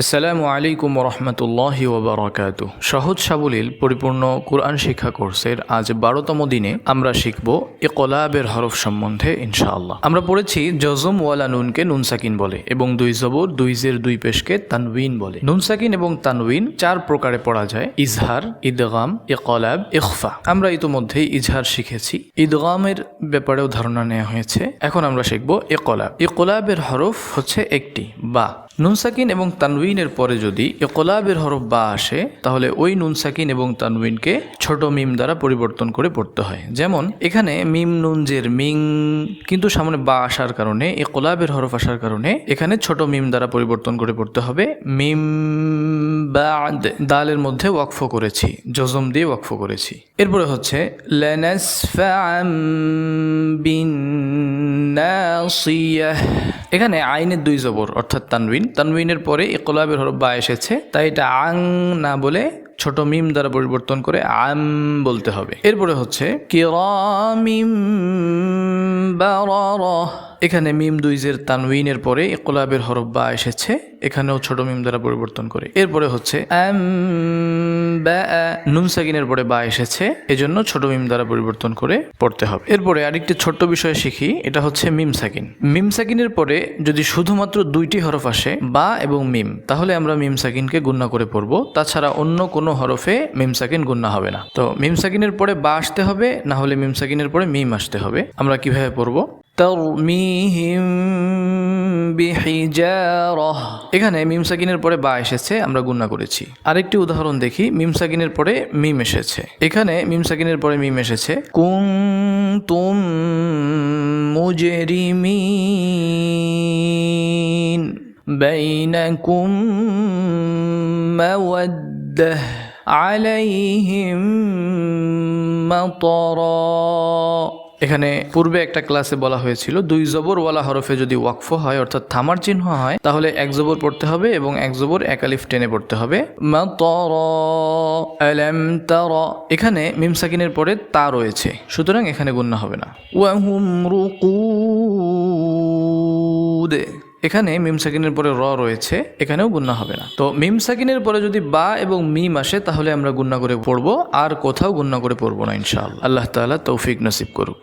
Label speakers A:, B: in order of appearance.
A: আসসালামু আলাইকুম রহমতুল্লাহ ওবরাকাত। সহজ সাবলীল পরিপূর্ণ কোরআন শিক্ষা কোর্সের আজ বারোতম দিনে আমরা শিখব ইকলাবের হরফ সম্বন্ধে, ইনশাআল্লাহ। আমরা পড়েছি জজম ওয়ালা নুনকে নুনসাকিন বলে এবং দুই জবর, দুই জের, দুই পেশকে তানউইন বলে। নুনসাকিন এবং তানউইন চার প্রকারে পড়া যায়, ইজহার, ইদগাম, ইকলাব, ইখফা। আমরা ইতোমধ্যেই ইজহার শিখেছি। ইদগামের ব্যাপারেও ধারণা নেওয়া হয়েছে। এখন আমরা শিখব ইকলাব। ইকলাবের হরফ হচ্ছে একটি, বা। নুন সাকিন এবং তানউইনের পরে যদি ইকলাবের হরফ বা আসে, তাহলে ওই নুনসাকিন এবং তানউইনকে ছোট মিম দ্বারা পরিবর্তন করে পড়তে হয়। যেমন, এখানে মিম নুনজের মিং, কিন্তু সামনে বা আসার কারণে ইকলাবের হরফ আসার কারণে এখানে ছোট মিম দ্বারা পরিবর্তন করে পড়তে হবে। মিম, বাদ, দালের মধ্যে ওয়াকফ করেছি, জজম দিয়ে ওয়াকফ করেছি। এরপরে হচ্ছে লানাসফাআম এখানে আইনের দুই জবর, অর্থাৎ তানবিন। তানবিনের পরে ইকলাবের হরব্বা এসেছে, তাই এটা আং না বলে ছোট মিম দ্বারা পরিবর্তন করে আম বলতে হবে। এরপরে হচ্ছে কিরামিম বারারা। এখানে মিম দুইজের তানউইনের পরে ইকলাবের হরফ বা এসেছে, এখানেও ছোট মিম দ্বারা পরিবর্তন করে। এরপরে হচ্ছে নুন সাকিনের পরে বা এসেছে, এজন্য ছোট মিম দ্বারা পরিবর্তন করে পড়তে হবে। এরপরে আরেকটি ছোট্ট বিষয় শিখি, এটা হচ্ছে মিম সাকিন মিম সাকিনের পরে যদি শুধুমাত্র দুইটি হরফ আসে, বা এবং মিম, তাহলে আমরা মিম সাকিনকে গুণনা করে পড়ব। তাছাড়া অন্য কোনো হরফে মিম সাকিন গুণনা হবে না। তো মিম সাকিনের পরে বা আসতে হবে, না হলে মিম সাকিনের পরে মিম আসতে হবে। আমরা কীভাবে পড়ব? তরমিহিম বিহিজারহ এখানে মিম সাকিনের পরে বা এসেছে, আমরা গুণা করেছি। আরেকটি উদাহরণ দেখি, মিম সাকিনের পরে মিম এসেছে। এখানে মিম সাকিনের পরে মিম এসেছে কুম তুম মুজেরিমিন বাইনাকুম মাওয়াদ্দাহ আলাইহিম মাতারা। এখানে পূর্বে একটা ক্লাসে বলা হয়েছিল, দুই জবরওয়ালা হরফে যদি ওয়াকফ হয়, অর্থাৎ থামার চিহ্ন হয়, তাহলে এক জবর পড়তে হবে এবং এক জবর একালিফ টেনে পড়তে হবে। এখানে মিমসাকিনের পরে তা রয়েছে, সুতরাং এখানে গুণ্য হবে না। এখানে মিম সাকিনের পরে র রয়েছে, এখানেও গুন্না হবে না। তো মিম সাকিনের পরে যদি বা এবং মিম আসে, তাহলে আমরা গুন্না করে পড়ব, আর কোথাও গুন্না করে পড়ব না, ইনশাআল্লাহ। আল্লাহ তালা তৌফিক নসিব করুক।